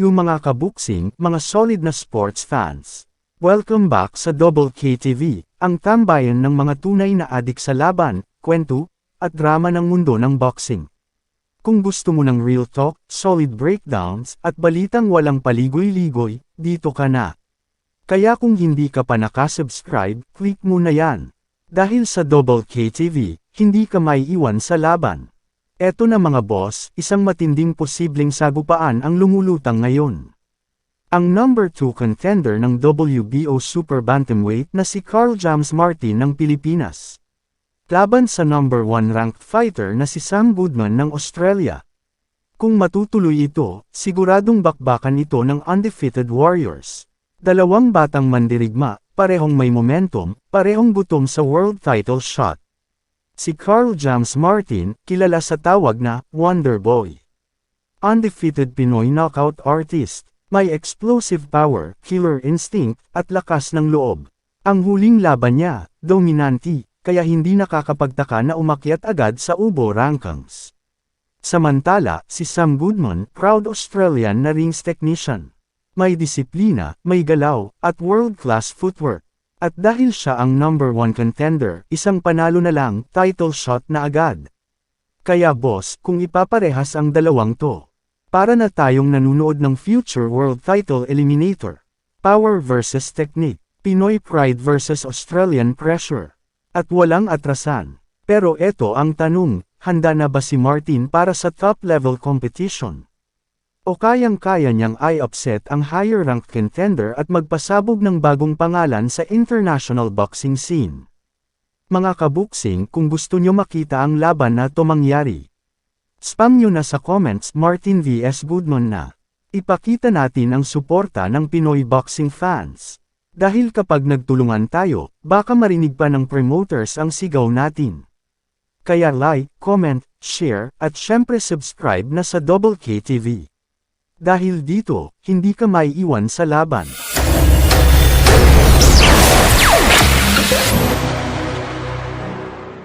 Yung mga kabuksing, mga solid na sports fans. Welcome back sa Double KTV, ang tambayan ng mga tunay na adik sa laban, kwento, at drama ng mundo ng boxing. Kung gusto mo ng real talk, solid breakdowns, at balitang walang paligoy-ligoy, dito ka na. Kaya kung hindi ka pa nakasubscribe, click mo na yan. Dahil sa Double KTV, hindi ka maiiwan sa laban. Eto na mga boss, isang matinding posibleng sagupaan ang lumulutang ngayon. Ang number 2 contender ng WBO Super Bantamweight na si Carl James Martin ng Pilipinas. Laban sa number 1 ranked fighter na si Sam Goodman ng Australia. Kung matutuloy ito, siguradong bakbakan ito ng undefeated Warriors. Dalawang batang mandirigma, parehong may momentum, parehong gutom sa world title shot. Si Carl James Martin, kilala sa tawag na Wonder Boy. Undefeated Pinoy knockout artist, may explosive power, killer instinct, at lakas ng loob. Ang huling laban niya, dominanti, kaya hindi nakakapagtaka na umakyat agad sa ubo rankings. Samantala, si Sam Goodman, proud Australian na rings technician. May disiplina, may galaw, at world-class footwork. At dahil siya ang number one contender, isang panalo na lang, title shot na agad. Kaya boss, kung ipaparehas ang dalawang to, para na tayong nanunood ng future world title eliminator. Power versus technique, Pinoy pride versus Australian pressure. At walang atrasan. Pero eto ang tanong, handa na ba si Martin para sa top-level competition? O kayang-kaya niyang i-upset ang higher-ranked contender at magpasabog ng bagong pangalan sa international boxing scene? Mga kabuksing kung gusto niyo makita ang laban na to mangyari. Spam nyo na sa comments Martin vs Goodman na. Ipakita natin ang suporta ng Pinoy boxing fans. Dahil kapag nagtulungan tayo, baka marinig pa ng promoters ang sigaw natin. Kaya like, comment, share, at syempre subscribe na sa Double K TV. Dahil dito, hindi ka maiiwan sa laban.